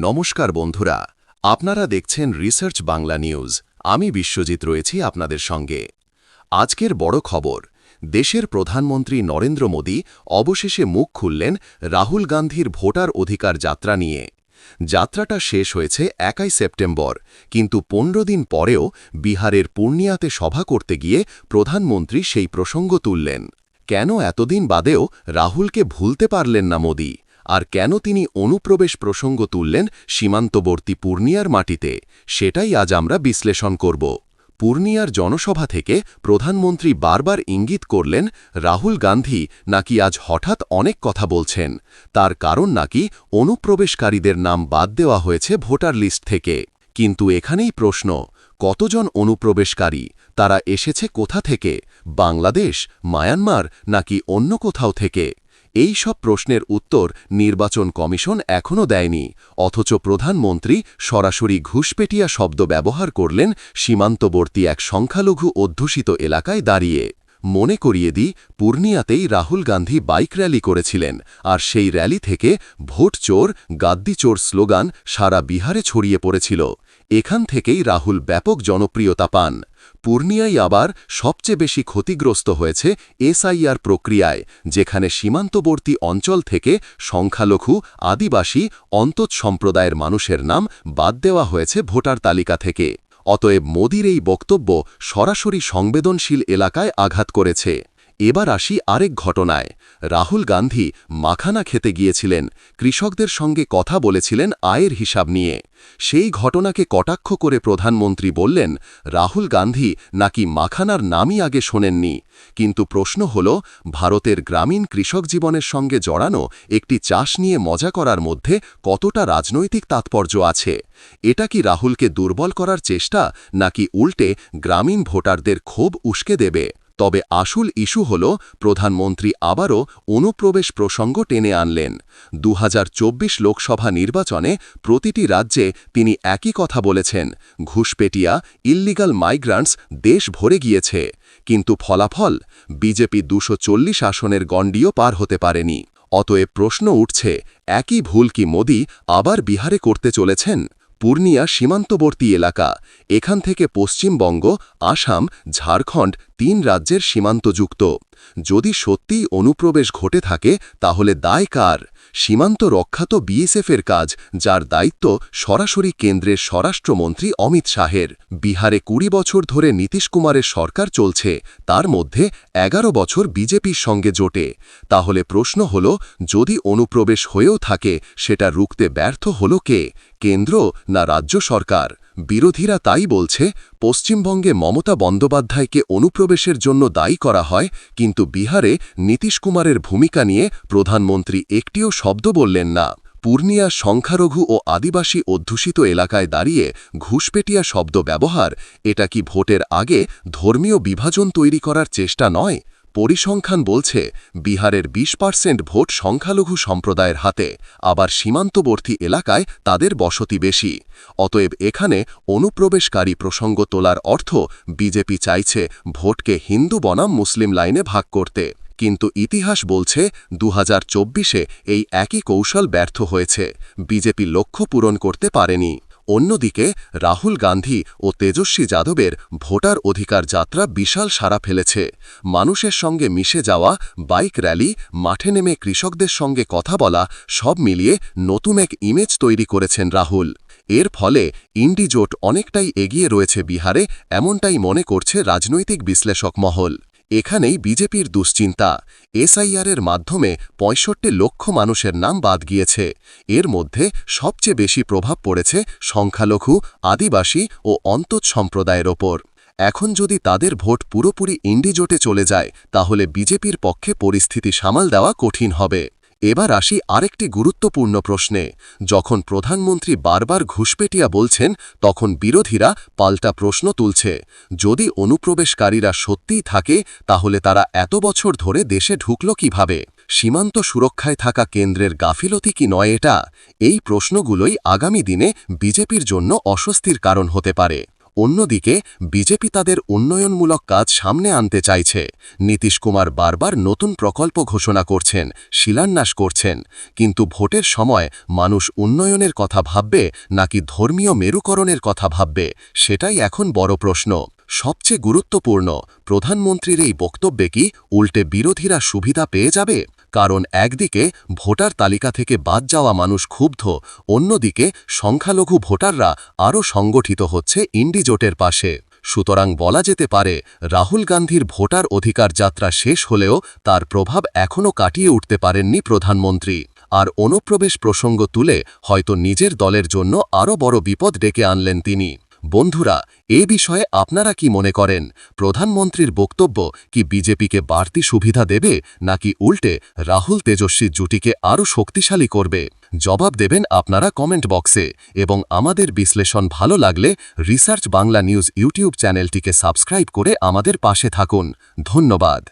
নমস্কার বন্ধুরা, আপনারা দেখছেন রিসার্চ বাংলা নিউজ আমি বিশ্বজিৎ রয়েছি আপনাদের সঙ্গে। আজকের বড় খবর, দেশের প্রধানমন্ত্রী নরেন্দ্র মোদী অবশেষে মুখ খুললেন রাহুল গান্ধীর ভোটার অধিকার যাত্রা নিয়ে। যাত্রাটা শেষ হয়েছে একাই সেপ্টেম্বর, কিন্তু পনেরো দিন পরেও বিহারের পূর্ণিয়াতে সভা করতে গিয়ে প্রধানমন্ত্রী সেই প্রসঙ্গ তুললেন। কেন এতদিন বাদেও রাহুলকে ভুলতে পারলেন না মোদী? আর কেন তিনি অনুপ্রবেশ প্রসঙ্গ তুললেন সীমান্তবর্তী পূর্ণিয়ার মাটিতে, সেটাই আজ আমরা বিশ্লেষণ করব। পূর্ণিয়ার জনসভা থেকে প্রধানমন্ত্রী বারবার ইঙ্গিত করলেন, রাহুল গান্ধী নাকি আজ হঠাৎ অনেক কথা বলছেন, তার কারণ নাকি অনুপ্রবেশকারীদের নাম বাদ দেওয়া হয়েছে ভোটার লিস্ট থেকে। কিন্তু এখানেই প্রশ্ন, কতজন অনুপ্রবেশকারী, তারা এসেছে কোথা থেকে, বাংলাদেশ, মায়ানমার নাকি অন্য কোথাও থেকে? এই সব প্রশ্নের উত্তর নির্বাচন কমিশন এখনও দেয়নি, অথচ প্রধানমন্ত্রী সরাসরি ঘুষপেটিয়া শব্দ ব্যবহার করলেন সীমান্তবর্তী এক সংখ্যালঘু অধ্যুষিত এলাকায় দাঁড়িয়ে। মনে করিয়ে দিই, পূর্ণিয়াতেই রাহুল গান্ধী বাইক র্যালি করেছিলেন, আর সেই র্যালি থেকে ভোট চোর, গাদ্দি চোর স্লোগান সারা বিহারে ছড়িয়ে পড়েছিল। এখান থেকেই রাহুল ব্যাপক জনপ্রিয়তা পান। পূর্ণিয়াই আবার সবচেয়ে বেশি ক্ষতিগ্রস্ত হয়েছে এসআইআর প্রক্রিয়ায়, যেখানে সীমান্তবর্তী অঞ্চল থেকে সংখ্যালঘু, আদিবাসী অন্তৎ সম্প্রদায়ের মানুষের নাম বাদ দেওয়া হয়েছে ভোটার তালিকা থেকে। অতএব মোদির এই বক্তব্য সরাসরি সংবেদনশীল এলাকায় আঘাত করেছে। এবার আসি আরেক ঘটনায়। রাহুল গান্ধী মাখানা খেতে গিয়েছিলেন, কৃষকদের সঙ্গে কথা বলেছিলেন আয়ের হিসাব নিয়ে। সেই ঘটনাকে কটাক্ষ করে প্রধানমন্ত্রী বললেন, রাহুল গান্ধী নাকি মাখানার নামই আগে শোনেননি। কিন্তু প্রশ্ন হল, ভারতের গ্রামীণ কৃষক জীবনের সঙ্গে জড়ানো একটি চাষ নিয়ে মজা করার মধ্যে কতটা রাজনৈতিক তাৎপর্য আছে? এটা কি রাহুলকে দুর্বল করার চেষ্টা নাকি উল্টে গ্রামীণ ভোটারদের ক্ষোভ উস্কে দেবে? তবে আসল ইস্যু হল, প্রধানমন্ত্রী আবারও অনুপ্রবেশ প্রসঙ্গ টেনে আনলেন। দু হাজার চব্বিশ লোকসভা নির্বাচনে প্রতিটি রাজ্যে তিনি একই কথা বলেছেন, ঘুষপেটিয়া, ইল্লিগাল মাইগ্রান্টস দেশ ভরে গিয়েছে। কিন্তু ফলাফল, বিজেপি দুশো আসনের গণ্ডিও পার হতে পারেনি। অতএব প্রশ্ন উঠছে, একই ভুল কি মোদী আবার বিহারে করতে চলেছেন? পূর্ণিয়া সীমান্তবর্তী এলাকা। এখান থেকে পশ্চিমবঙ্গ, আসাম, ঝাড়খণ্ড তিন রাজ্যের সীমান্তযুক্ত। যদি সত্যিই অনুপ্রবেশ ঘটে থাকে, তাহলে দায় কার? সীমান্ত রক্ষা তো বিএসএফের কাজ, যার দায়িত্ব সরাসরি কেন্দ্রের স্বরাষ্ট্রমন্ত্রী অমিত শাহের। বিহারে কুড়ি বছর ধরে নীতিশ কুমারের সরকার চলছে, তার মধ্যে এগারো বছর বিজেপির সঙ্গে জোটে। তাহলে প্রশ্ন হল, যদি অনুপ্রবেশ হয়েও থাকে, সেটা রুখতে ব্যর্থ হল কে? কেন্দ্র না রাজ্য সরকার? বিরোধীরা তাই বলছে, পশ্চিমবঙ্গে মমতা বন্দ্যোপাধ্যায়কে অনুপ্রবেশের জন্য দায়ী করা হয়, কিন্তু বিহারে নীতিশ কুমারের ভূমিকা নিয়ে প্রধানমন্ত্রী একটিও শব্দ বললেন না। পূর্ণিয়া, সংখ্যারঘু ও আদিবাসী অধ্যুষিত এলাকায় দাঁড়িয়ে ঘুষপেটিয়া শব্দ ব্যবহার, এটা কি ভোটের আগে ধর্মীয় বিভাজন তৈরি করার চেষ্টা নয়? পরিসংখ্যান বলছে, বিহারের ২০ পার্সেন্ট ভোট সংখ্যালঘু সম্প্রদায়ের হাতে, আবার সীমান্তবর্তী এলাকায় তাদের বসতি বেশি। অতএব এখানে অনুপ্রবেশকারী প্রসঙ্গ তোলার অর্থ, বিজেপি চাইছে ভোটকে হিন্দু বনাম মুসলিম লাইনে ভাগ করতে। কিন্তু ইতিহাস বলছে দু হাজার এই একই কৌশল ব্যর্থ হয়েছে। বিজেপি লক্ষ্য পূরণ করতে পারেনি। অন্যদিকে, রাহুল গান্ধী ও তেজস্বী যাদবের ভোটার অধিকার যাত্রা বিশাল সাড়া ফেলেছে। মানুষের সঙ্গে মিশে যাওয়া, বাইক র্যালি, মাঠে নেমে কৃষকদের সঙ্গে কথা বলা, সব মিলিয়ে নতুন এক ইমেজ তৈরি করেছেন রাহুল। এর ফলে ইন্ডিজোট অনেকটাই এগিয়ে রয়েছে বিহারে, এমনটাই মনে করছে রাজনৈতিক বিশ্লেষক মহল। এখানেই বিজেপির দুশ্চিন্তা। এসআইআরের মাধ্যমে পঁয়ষট্টি লক্ষ মানুষের নাম বাদ গিয়েছে। এর মধ্যে সবচেয়ে বেশি প্রভাব পড়েছে সংখ্যালঘু, আদিবাসী ও অন্তত সম্প্রদায়ের ওপর। এখন যদি তাদের ভোট পুরোপুরি ইন্ডিজোটে চলে যায়, তাহলে বিজেপির পক্ষে পরিস্থিতি সামাল দেওয়া কঠিন হবে। এবার আসি আরেকটি গুরুত্বপূর্ণ প্রশ্নে। যখন প্রধানমন্ত্রী বারবার ঘুষপেটিয়া বলছেন, তখন বিরোধীরা পাল্টা প্রশ্ন তুলছে। যদি অনুপ্রবেশকারীরা সত্যিই থাকে, তাহলে তারা এত বছর ধরে দেশে ঢুকল কীভাবে? সীমান্ত সুরক্ষায় থাকা কেন্দ্রের গাফিলতি কি নয় এটা? এই প্রশ্নগুলোই আগামী দিনে বিজেপির জন্য অস্বস্তির কারণ হতে পারে। অন্যদিকে, বিজেপি তাদের উন্নয়নমূলক কাজ সামনে আনতে চাইছে। নীতিশ কুমার বারবার নতুন প্রকল্প ঘোষণা করছেন, শিলান্যাস করছেন। কিন্তু ভোটের সময় মানুষ উন্নয়নের কথা ভাববে নাকি ধর্মীয় মেরুকরণের কথা ভাববে, সেটাই এখন বড় প্রশ্ন। সবচেয়ে গুরুত্বপূর্ণ, প্রধানমন্ত্রীর এই বক্তব্যে কি উল্টে বিরোধীরা সুবিধা পেয়ে যাবে? কারণ একদিকে ভোটার তালিকা থেকে বাদ যাওয়া মানুষ ক্ষুব্ধ, অন্যদিকে সংখ্যালঘু ভোটাররা আরও সংগঠিত হচ্ছে ইন্ডিজোটের পাশে। সুতরাং বলা যেতে পারে, রাহুল গান্ধীর ভোটার অধিকার যাত্রা শেষ হলেও তার প্রভাব এখনও কাটিয়ে উঠতে পারেননি প্রধানমন্ত্রী। আর অনুপ্রবেশ প্রসঙ্গ তুলে হয়তো নিজের দলের জন্য আরও বড় বিপদ ডেকে আনলেন তিনি। বন্ধুরা, এ বিষয়ে আপনারা কি মনে করেন? প্রধানমন্ত্রীর বক্তব্য কি বিজেপিকে বাড়তি সুবিধা দেবে, নাকি উল্টে রাহুল তেজস্বী জুটিকে আরও শক্তিশালী করবে? জবাব দেবেন আপনারা কমেন্ট বক্সে। এবং আমাদের বিশ্লেষণ ভালো লাগলে রিসার্চ বাংলা নিউজ ইউটিউব চ্যানেলটিকে সাবস্ক্রাইব করে আমাদের পাশে থাকুন। ধন্যবাদ।